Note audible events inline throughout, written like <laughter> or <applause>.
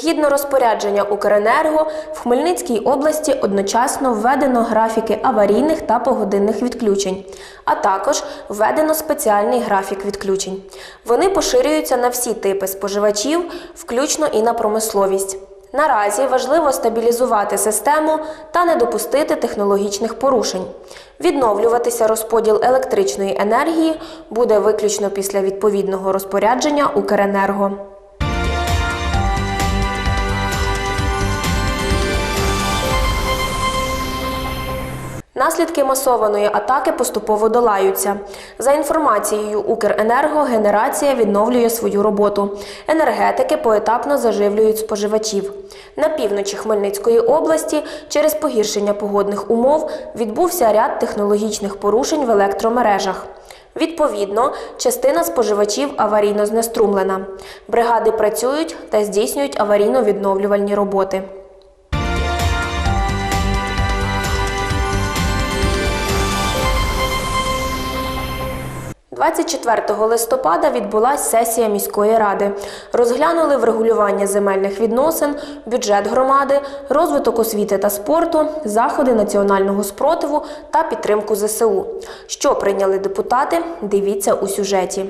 Згідно розпорядження Укренерго, в Хмельницькій області одночасно введено графіки аварійних та погодинних відключень, а також введено спеціальний графік відключень. Вони поширюються на всі типи споживачів, включно і на промисловість. Наразі важливо стабілізувати систему та не допустити технологічних порушень. Відновлюватися розподіл електричної енергії буде виключно після відповідного розпорядження Укренерго. Наслідки масованої атаки поступово долаються. За інформацією Укренерго, генерація відновлює свою роботу. Енергетики поетапно заживлюють споживачів. На півночі Хмельницької області через погіршення погодних умов відбувся ряд технологічних порушень в електромережах. Відповідно, частина споживачів аварійно знеструмлена. Бригади працюють та здійснюють аварійно-відновлювальні роботи. 24 листопада відбулася сесія міської ради. Розглянули врегулювання земельних відносин, бюджет громади, розвиток освіти та спорту, заходи національного спротиву та підтримку ЗСУ. Що прийняли депутати? Дивіться у сюжеті.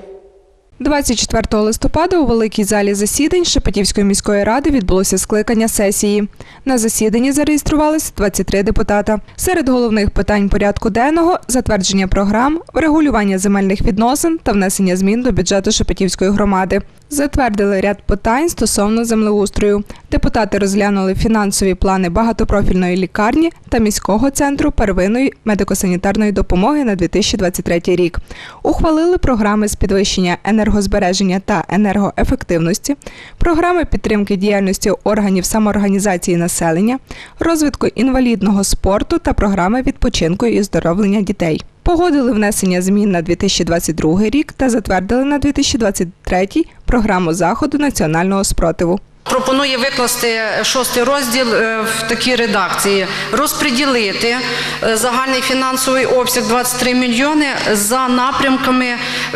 24 листопада у великій залі засідань Шепетівської міської ради відбулося скликання сесії. На засіданні зареєструвалися 23 депутата. Серед головних питань порядку денного затвердження програм, врегулювання земельних відносин та внесення змін до бюджету Шепетівської громади. Затвердили ряд питань стосовно землеустрою. Депутати розглянули фінансові плани багатопрофільної лікарні та міського центру первинної медико-санітарної допомоги на 2023 рік. Ухвалили програми з підвищення енергозбереження та енергоефективності, програми підтримки діяльності органів самоорганізації населення, розвитку інвалідного спорту та програми відпочинку і оздоровлення дітей. Погодили внесення змін на 2022 рік та затвердили на 2023 програму заходу національного спротиву. Пропонує викласти шостий розділ е, в такій редакції: розподілити е, загальний фінансовий обсяг 23 мільйони за напрямками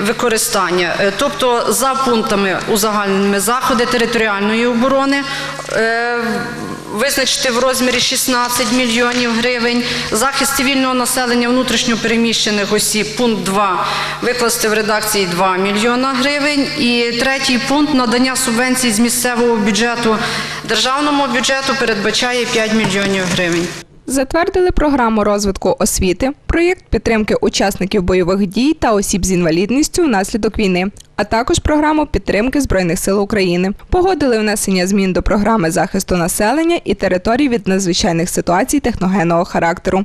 використання, Е, тобто за пунктами узагальненими заходи територіальної оборони. Визначити в розмірі 16 мільйонів гривень, захист цивільного населення внутрішньопереміщених осіб, пункт 2, викласти в редакції 2 мільйона гривень. І третій пункт надання субвенцій з місцевого бюджету державному бюджету передбачає 5 мільйонів гривень. Затвердили програму розвитку освіти, проєкт підтримки учасників бойових дій та осіб з інвалідністю внаслідок війни, а також програму підтримки Збройних сил України. Погодили внесення змін до програми захисту населення і територій від надзвичайних ситуацій техногенного характеру.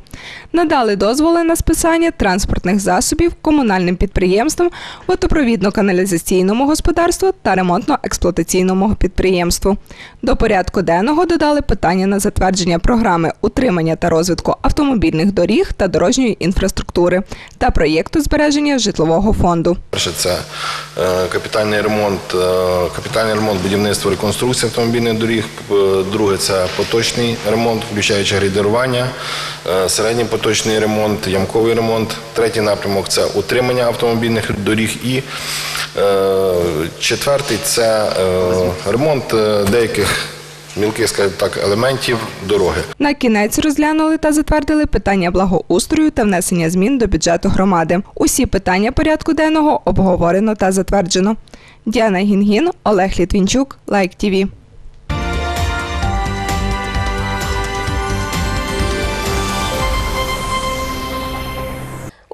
Надали дозволи на списання транспортних засобів комунальним підприємствам, водопровідно-каналізаційному господарству та ремонтно-експлуатаційному підприємству. До порядку денного додали питання на затвердження програми утримання та розвитку автомобільних доріг та дорожньої інфраструктури та проєкту збереження житлового фонду. Перше це е, капітальний ремонт, е, капітальний ремонт будівництва реконструкції автомобільних доріг. Е, Друге це поточний ремонт, включаючи грейдерування, середній поточний ремонт, ямковий ремонт. Третій напрямок це утримання автомобільних доріг. І четвертий це ремонт деяких мілких, скажімо так, елементів дороги. На кінець розглянули та затвердили питання благоустрою та внесення змін до бюджету громади. Усі питання порядку денного обговорено та затверджено. Діана Гінгін, Олег Літвінчук, Лайк ТІВІ.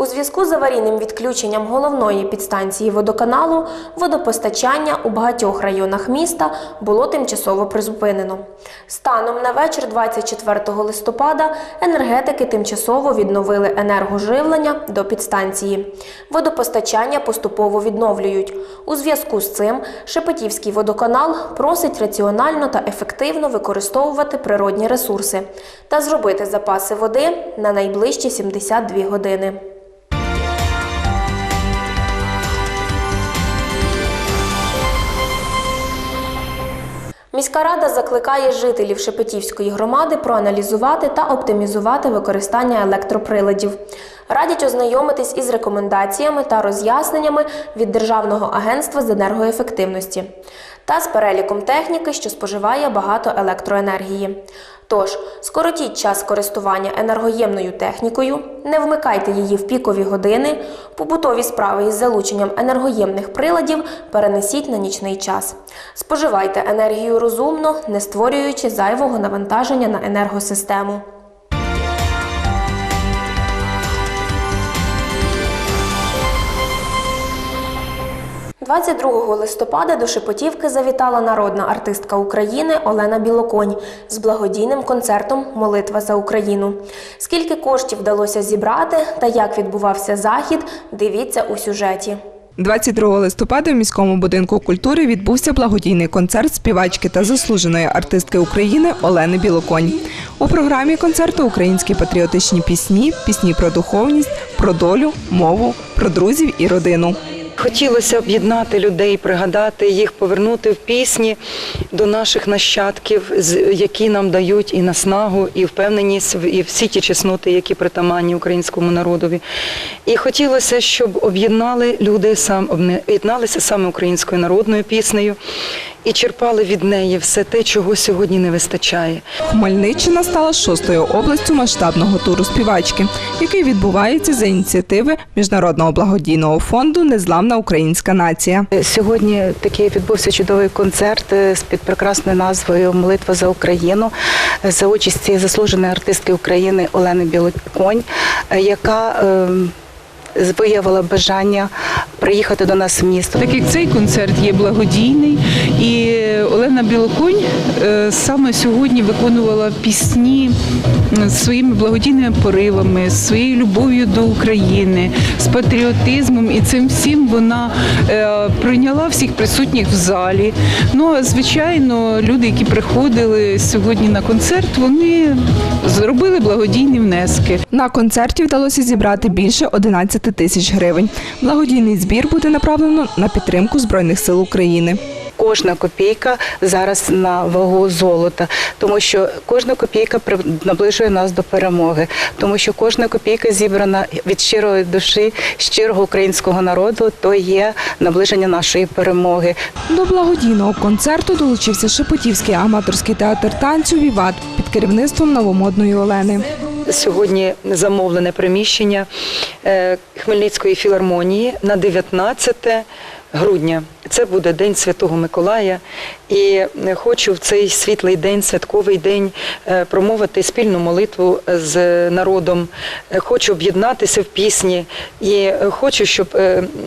У зв'язку з аварійним відключенням головної підстанції водоканалу водопостачання у багатьох районах міста було тимчасово призупинено. Станом на вечір 24 листопада енергетики тимчасово відновили енергоживлення до підстанції. Водопостачання поступово відновлюють. У зв'язку з цим Шепетівський водоканал просить раціонально та ефективно використовувати природні ресурси та зробити запаси води на найближчі 72 години. Міська рада закликає жителів Шепетівської громади проаналізувати та оптимізувати використання електроприладів. Радять ознайомитись із рекомендаціями та роз'ясненнями від Державного агентства з енергоефективності та з переліком техніки, що споживає багато електроенергії. Тож скоротіть час користування енергоємною технікою, не вмикайте її в пікові години, побутові справи із залученням енергоємних приладів перенесіть на нічний час. Споживайте енергію розумно, не створюючи зайвого навантаження на енергосистему. 22 листопада до Шепотівки завітала народна артистка України Олена Білоконь з благодійним концертом Молитва за Україну. Скільки коштів вдалося зібрати та як відбувався захід, дивіться у сюжеті. 22 листопада в міському будинку культури відбувся благодійний концерт співачки та заслуженої артистки України Олени Білоконь. У програмі концерту українські патріотичні пісні, пісні про духовність, про долю, мову, про друзів і родину. Хотілося об'єднати людей, пригадати їх, повернути в пісні до наших нащадків, які нам дають і наснагу, і впевненість, і всі ті чесноти, які притаманні українському народові. І хотілося, щоб об'єднали люди сам об'єдналися саме українською народною піснею і черпали від неї все те, чого сьогодні не вистачає. Хмельниччина стала шостою областю масштабного туру співачки, який відбувається за ініціативи Міжнародного благодійного фонду Незламна українська нація. Сьогодні такий відбувся чудовий концерт е, з під прекрасною назвою Молитва за Україну за участі заслуженої артистки України Олени Білоконь, е, яка е, виявила бажання приїхати до нас в місто. Так як цей концерт є благодійний, і Олена Білоконь е, саме сьогодні виконувала пісні своїми благодійними поривами, своєю любов'ю до України, з патріотизмом, і цим всім вона е, прийняла всіх присутніх в залі. Ну а звичайно, люди, які приходили сьогодні на концерт, вони зробили благодійні внески. На концерті вдалося зібрати більше 11 тисяч гривень. Благодійний збір буде направлено на підтримку Збройних сил України. Кожна копійка зараз на вагу золота, тому що кожна копійка наближує нас до перемоги, тому що кожна копійка зібрана від щирої душі, щирого українського народу, то є наближення нашої перемоги. До благодійного концерту долучився Шепетівський аматорський театр танцю Віват під керівництвом новомодної Олени. Сьогодні замовлене приміщення е, Хмельницької філармонії на 19 грудня. Це буде День Святого Миколая. І е, хочу в цей світлий день, святковий день, е, промовити спільну молитву з народом. Е, Хочу об'єднатися в пісні і хочу, щоб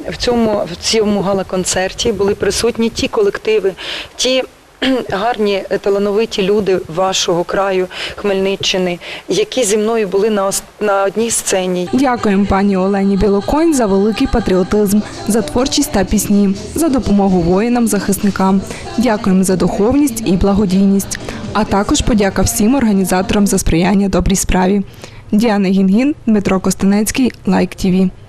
в цьому, в цьому гала-концерті були присутні ті колективи, ті <clears throat> гарні е, талановиті люди вашого краю Хмельниччини, які зі мною були на на одній сцені. Дякуємо пані Олені Білоконь за великий патріотизм, за творчість та пісні, за допомогу воїнам-захисникам. Дякуємо за духовність і благодійність. А також подяка всім організаторам за сприяння добрій справі. Діана Гінгін, Дмитро Костенецький, Лайк ТІВІ. –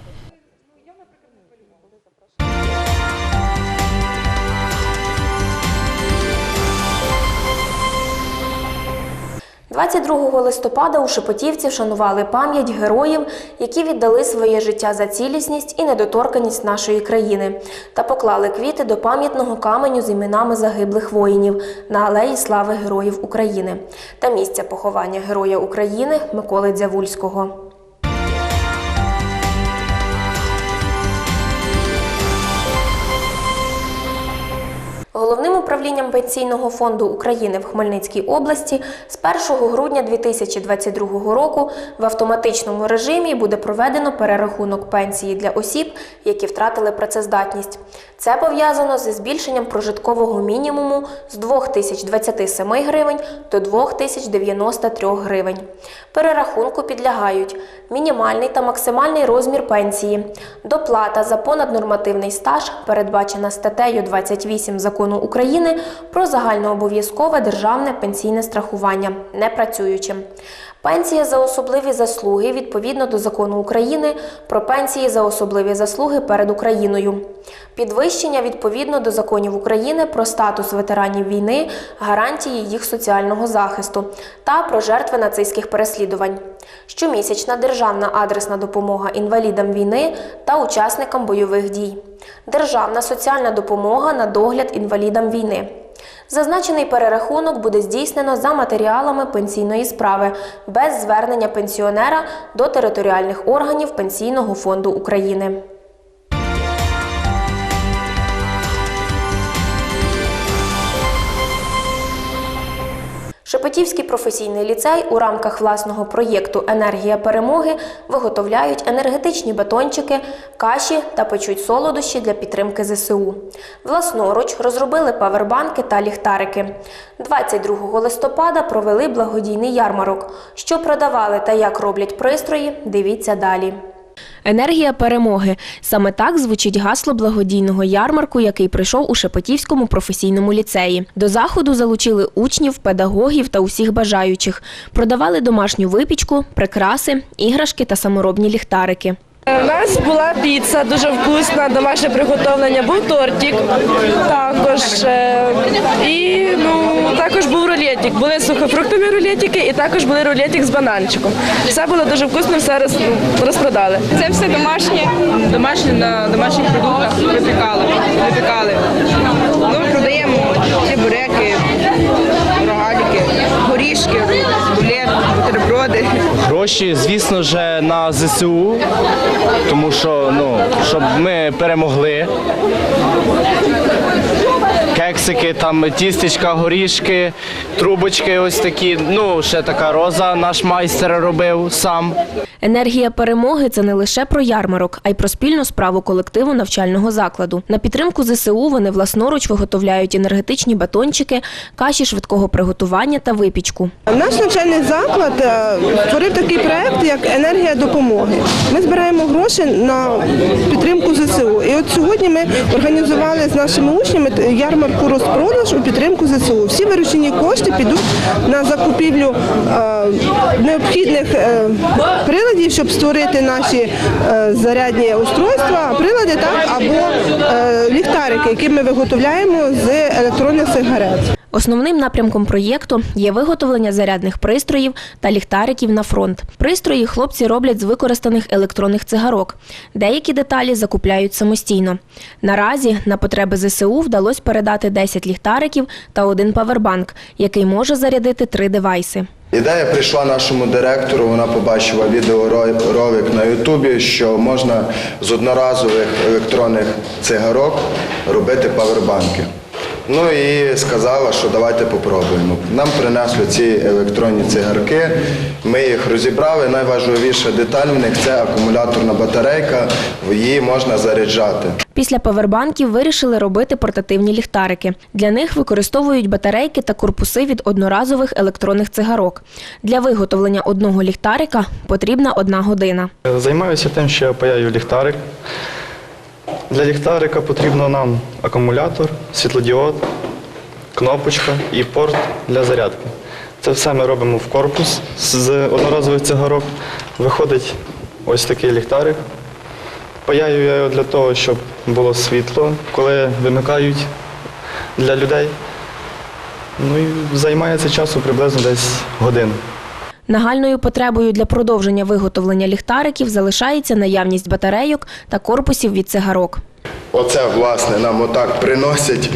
22 листопада у Шепетівці вшанували пам'ять героїв, які віддали своє життя за цілісність і недоторканість нашої країни, та поклали квіти до пам'ятного каменю з іменами загиблих воїнів на алеї слави Героїв України та місця поховання Героя України Миколи Дзявульського. Головним управлінням Пенсійного фонду України в Хмельницькій області з 1 грудня 2022 року в автоматичному режимі буде проведено перерахунок пенсії для осіб, які втратили працездатність. Це пов'язано зі збільшенням прожиткового мінімуму з 2027 гривень до 2093 гривень. Перерахунку підлягають мінімальний та максимальний розмір пенсії, доплата за понаднормативний стаж, передбачена статтею 28 Закону України про загальнообов'язкове державне пенсійне страхування непрацюючим. Пенсія за особливі заслуги відповідно до закону України про пенсії за особливі заслуги перед Україною. Підвищення відповідно до законів України про статус ветеранів війни, гарантії їх соціального захисту та про жертви нацистських переслідувань. Щомісячна державна адресна допомога інвалідам війни та учасникам бойових дій. Державна соціальна допомога на догляд інвалідам війни. Зазначений перерахунок буде здійснено за матеріалами пенсійної справи без звернення пенсіонера до територіальних органів Пенсійного фонду України. Шепетівський професійний ліцей у рамках власного проєкту Енергія перемоги виготовляють енергетичні батончики, каші та печуть солодощі для підтримки ЗСУ. Власноруч розробили павербанки та ліхтарики. 22 листопада провели благодійний ярмарок. Що продавали та як роблять пристрої, дивіться далі. Енергія перемоги саме так звучить гасло благодійного ярмарку, який прийшов у Шепетівському професійному ліцеї. До заходу залучили учнів, педагогів та усіх бажаючих. Продавали домашню випічку, прикраси, іграшки та саморобні ліхтарики. У нас була піца, дуже вкусна, домашнє приготовлення, був тортик також. е, І ну, також був рулетик. Були сухофруктові рулетики і також були рулетик з бананчиком. Все було дуже вкусно, все розпродали. Це все домашнє. Домашнє на домашніх продуктах випікали. Гроші, звісно ж, на ЗСУ, тому що ну, щоб ми перемогли. Кексики, там тістечка, горішки, трубочки ось такі. Ну, ще така роза наш майстер робив сам. Енергія перемоги це не лише про ярмарок, а й про спільну справу колективу навчального закладу. На підтримку ЗСУ вони власноруч виготовляють енергетичні батончики, каші швидкого приготування та випічку. Наш навчальний заклад е, створив такий проект, як енергія допомоги. Ми збираємо гроші на підтримку ЗСУ. І от сьогодні ми організували з нашими учнями ярмарку розпродаж у підтримку ЗСУ. Всі виручені кошти підуть на закупівлю е, необхідних е, приладів, щоб створити наші е, зарядні устройства, прилади так або ліхтарики, які ми виготовляємо з електронних сигарет. Основним напрямком проєкту є виготовлення зарядних пристроїв та ліхтариків на фронт. Пристрої хлопці роблять з використаних електронних цигарок. Деякі деталі закупляють самостійно. Наразі на потреби ЗСУ вдалося передати 10 ліхтариків та один павербанк, який може зарядити три девайси. Ідея прийшла нашому директору. Вона побачила відеоролик на Ютубі, що можна з одноразових електронних цигарок робити павербанки. Ну і сказала, що давайте попробуємо. Нам принесли ці електронні цигарки, ми їх розібрали. Найважливіша деталь в них це акумуляторна батарейка, її можна заряджати. Після павербанків вирішили робити портативні ліхтарики. Для них використовують батарейки та корпуси від одноразових електронних цигарок. Для виготовлення одного ліхтарика потрібна одна година. Займаюся тим, що я паяю ліхтарик. Для ліхтарика потрібно нам акумулятор, світлодіод, кнопочка і порт для зарядки. Це все ми робимо в корпус з одноразових цигарок. Виходить ось такий ліхтарик. Паяю я його для того, щоб було світло, коли вимикають для людей. Ну і займає це часу приблизно десь годину. Нагальною потребою для продовження виготовлення ліхтариків залишається наявність батарейок та корпусів від цигарок. Оце, власне, нам отак приносять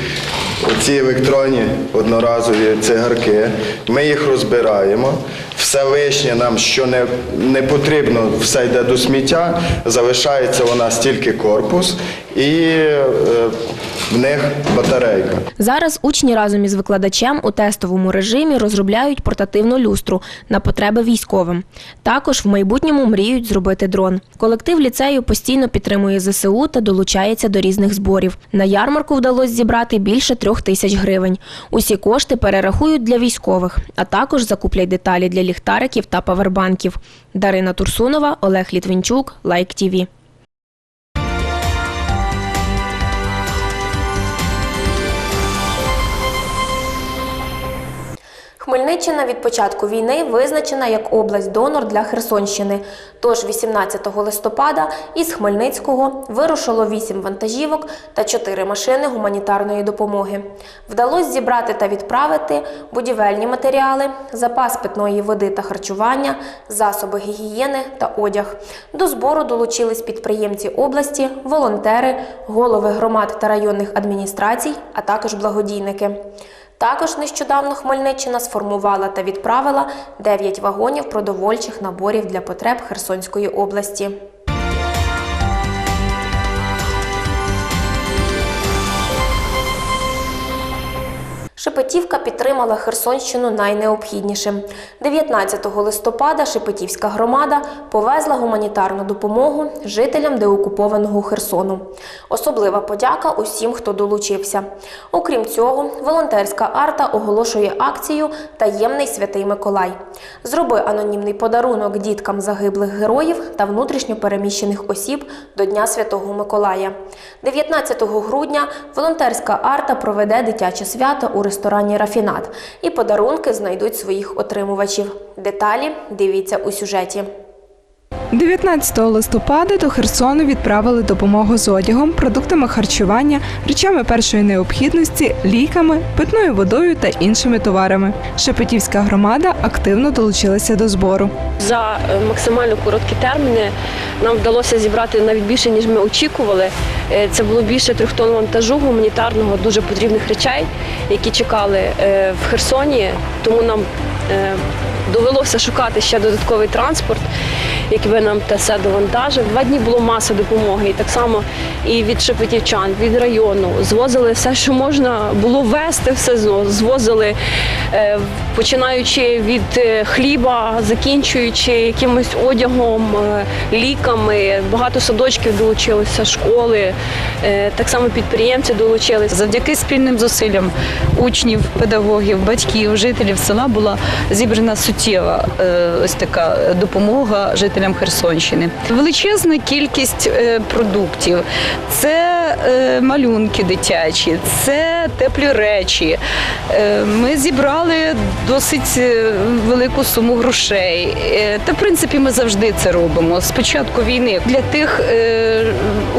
ці електронні одноразові цигарки. Ми їх розбираємо. Все лишнє нам, що не, не потрібно, все йде до сміття. Залишається у нас тільки корпус і е, в них батарейка. Зараз учні разом із викладачем у тестовому режимі розробляють портативну люстру на потреби військовим. Також в майбутньому мріють зробити дрон. Колектив ліцею постійно підтримує ЗСУ та долучається до різних зборів. На ярмарку вдалося зібрати більше трьох тисяч гривень. Усі кошти перерахують для військових, а також закуплять деталі для ліхтариків та павербанків. Дарина Турсунова, Олег Літвінчук, Лайк ТІВІ. Хмельниччина від початку війни визначена як область-донор для Херсонщини. Тож 18 листопада із Хмельницького вирушило 8 вантажівок та 4 машини гуманітарної допомоги. Вдалося зібрати та відправити будівельні матеріали, запас питної води та харчування, засоби гігієни та одяг. До збору долучились підприємці області, волонтери, голови громад та районних адміністрацій, а також благодійники. Також нещодавно Хмельниччина сформувала та відправила 9 вагонів продовольчих наборів для потреб Херсонської області. Шепетівка підтримала Херсонщину найнеобхіднішим. 19 листопада Шепетівська громада повезла гуманітарну допомогу жителям деокупованого Херсону. Особлива подяка усім, хто долучився. Окрім цього, волонтерська арта оголошує акцію Таємний святий Миколай. Зроби анонімний подарунок діткам загиблих героїв та внутрішньо переміщених осіб до Дня Святого Миколая. 19 грудня волонтерська арта проведе дитяче свято у ресторані Рафінат і подарунки знайдуть своїх отримувачів. Деталі дивіться у сюжеті. 19 листопада до Херсону відправили допомогу з одягом, продуктами харчування, речами першої необхідності, ліками, питною водою та іншими товарами. Шепетівська громада активно долучилася до збору. За е, максимально короткі терміни нам вдалося зібрати навіть більше, ніж ми очікували. Е, Це було більше трьох тонн вантажу гуманітарного, дуже потрібних речей, які чекали е, в Херсоні. Тому нам довелося шукати ще додатковий транспорт, який би нам те все довантажив. Два дні було маса допомоги, і так само і від шепетівчан, від району. Звозили все, що можна було вести, все звозили, е, починаючи від е, хліба, закінчуючи якимось одягом, е, ліками. Багато садочків долучилося, школи, так само підприємці долучилися. Завдяки спільним зусиллям учнів, педагогів, батьків, жителів села була зібрана суттєва е, ось така допомога жителям Херсонщини. Величезна кількість е, продуктів. Це е, малюнки дитячі, це теплі речі. Е, Ми зібрали досить е, велику суму грошей. Е, Та в принципі ми завжди це робимо з початку війни для тих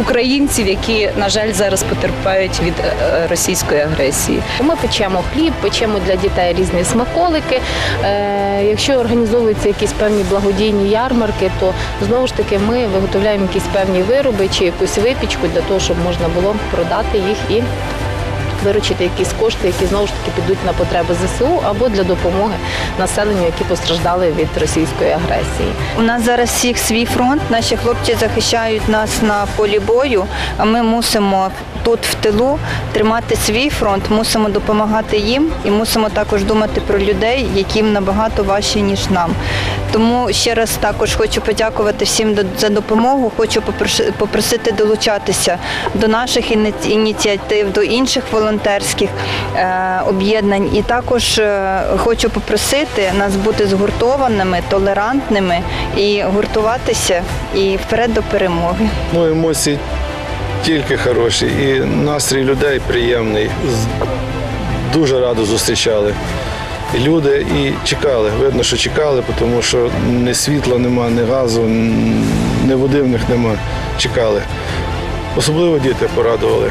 українців, які на жаль зараз потерпають від російської агресії. Ми печемо хліб, печемо для дітей різні смаколики. Якщо організовуються якісь певні благодійні ярмарки, то знову ж таки ми виготовляємо якісь певні вироби чи якусь випічку для того, щоб можна було продати їх і виручити якісь кошти, які знову ж таки підуть на потреби ЗСУ або для допомоги населенню, які постраждали від російської агресії. У нас зараз всіх свій фронт. Наші хлопці захищають нас на полі бою. А ми мусимо тут в тилу тримати свій фронт, мусимо допомагати їм і мусимо також думати про людей, яким набагато важче ніж нам. Тому ще раз також хочу подякувати всім за допомогу. Хочу попросити долучатися до наших іні- ініціатив, до інших волонтерських е, об'єднань. І також е, хочу попросити нас бути згуртованими, толерантними і гуртуватися і вперед до перемоги. Ну, емоції тільки хороші, і настрій людей приємний. Дуже радо зустрічали. Люди і чекали. Видно, що чекали, тому що ні світла нема, ні газу, ні води в них нема. Чекали. Особливо діти порадували.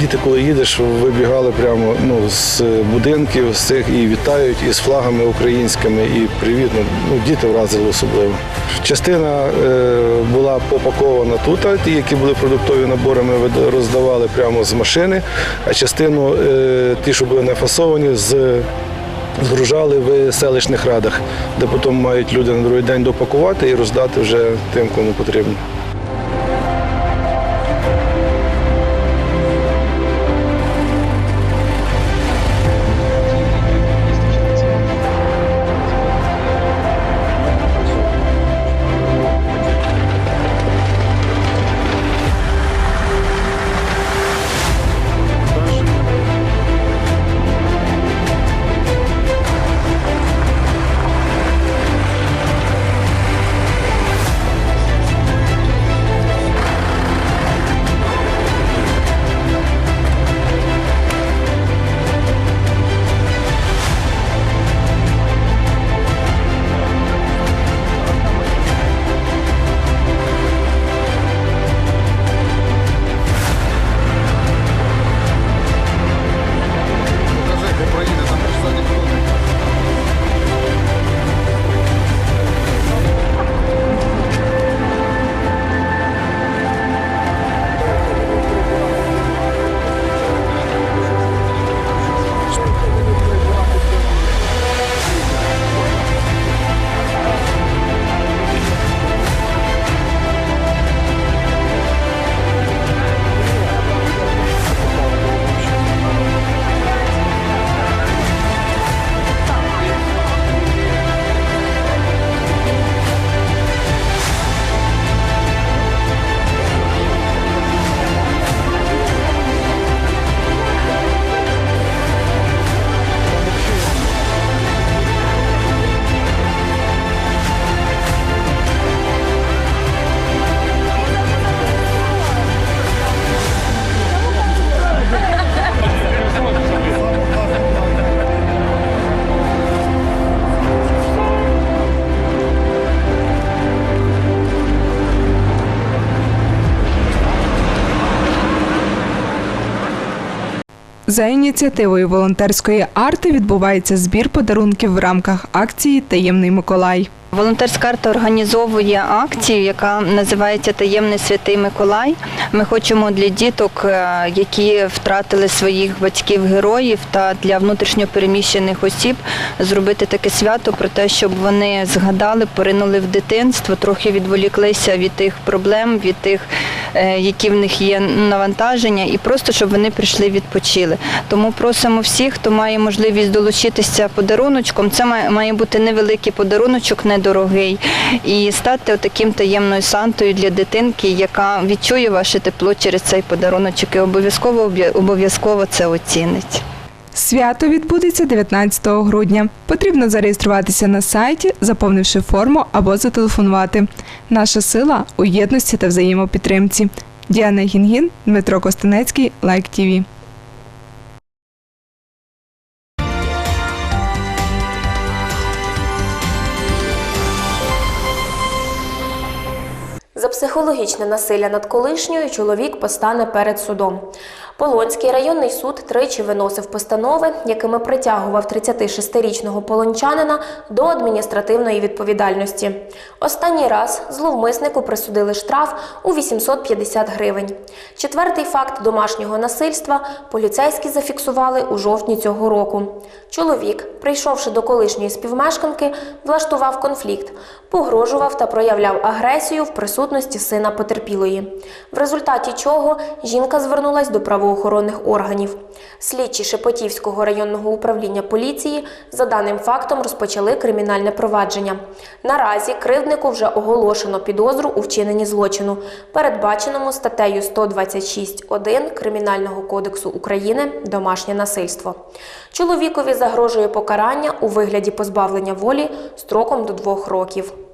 Діти, коли їдеш, вибігали прямо ну, з будинків з цих і вітають із флагами українськими, і привітно. Ну, діти вразили особливо. Частина е, була попакована тут, ті, які були продуктові набори, ми роздавали прямо з машини, а частину, е, ті, що були нафасовані, з згружали в селищних радах, де потім мають люди на другий день допакувати і роздати вже тим, кому потрібно. За ініціативою волонтерської арти відбувається збір подарунків в рамках акції Таємний Миколай. Волонтерська арта організовує акцію, яка називається Таємний святий Миколай. Ми хочемо для діток, е, які втратили своїх батьків-героїв, та для внутрішньопереміщених осіб зробити таке свято про те, щоб вони згадали, поринули в дитинство, трохи відволіклися від тих проблем, від тих, е, які в них є навантаження, і просто щоб вони прийшли відпочили. Тому просимо всіх, хто має можливість долучитися подаруночком. Це має- бути невеликий подаруночок, недорогий, і стати таким таємною сантою для дитинки, яка відчує ваше тепло через цей подаруночок і обов'язково обов'язково це оцінить. Свято відбудеться 19 грудня. Потрібно зареєструватися на сайті, заповнивши форму або зателефонувати. Наша сила у єдності та взаємопідтримці. Діана Гінгін, Дмитро Костенецький, Лайк ТІВІ. За психологічне насилля над колишньою чоловік постане перед судом. Полонський районний суд тричі виносив постанови, якими притягував 36-річного полончанина до адміністративної відповідальності. Останній раз зловмиснику присудили штраф у 850 гривень. Четвертий факт домашнього насильства поліцейські зафіксували у жовтні цього року. Чоловік, прийшовши до колишньої співмешканки, влаштував конфлікт, погрожував та проявляв агресію в присутності сина потерпілої. В результаті чого жінка звернулась до правоохоронних органів. Слідчі Шепетівського районного управління поліції за даним фактом розпочали кримінальне провадження. Наразі кривднику вже оголошено підозру у вчиненні злочину, передбаченому статтею 126.1 Кримінального кодексу України домашнє насильство. Чоловікові загрожує покарання у вигляді позбавлення волі строком до двох років.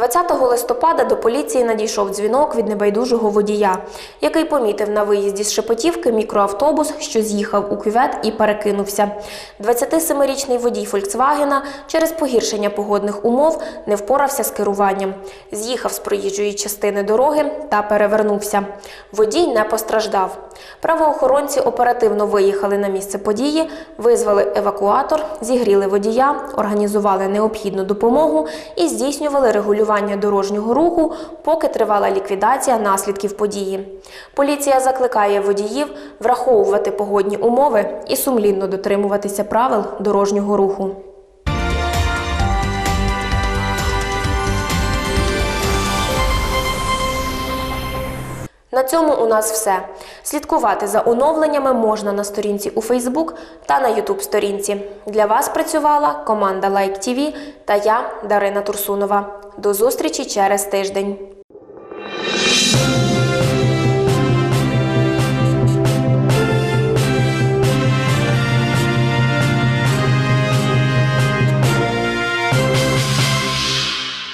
20 листопада до поліції надійшов дзвінок від небайдужого водія, який помітив на виїзді з Шепетівки мікроавтобус, що з'їхав у кювет і перекинувся. 27-річний водій Фольксвагена через погіршення погодних умов не впорався з керуванням, з'їхав з проїжджої частини дороги та перевернувся. Водій не постраждав. Правоохоронці оперативно виїхали на місце події, визвали евакуатор, зігріли водія, організували необхідну допомогу і здійснювали регулювання дорожнього руху, поки тривала ліквідація наслідків події. Поліція закликає водіїв враховувати погодні умови і сумлінно дотримуватися правил дорожнього руху. На цьому у нас все. Слідкувати за оновленнями можна на сторінці у Фейсбук та на Ютуб сторінці. Для вас працювала команда Лайк ТІВІ та я, Дарина Турсунова. До зустрічі через тиждень.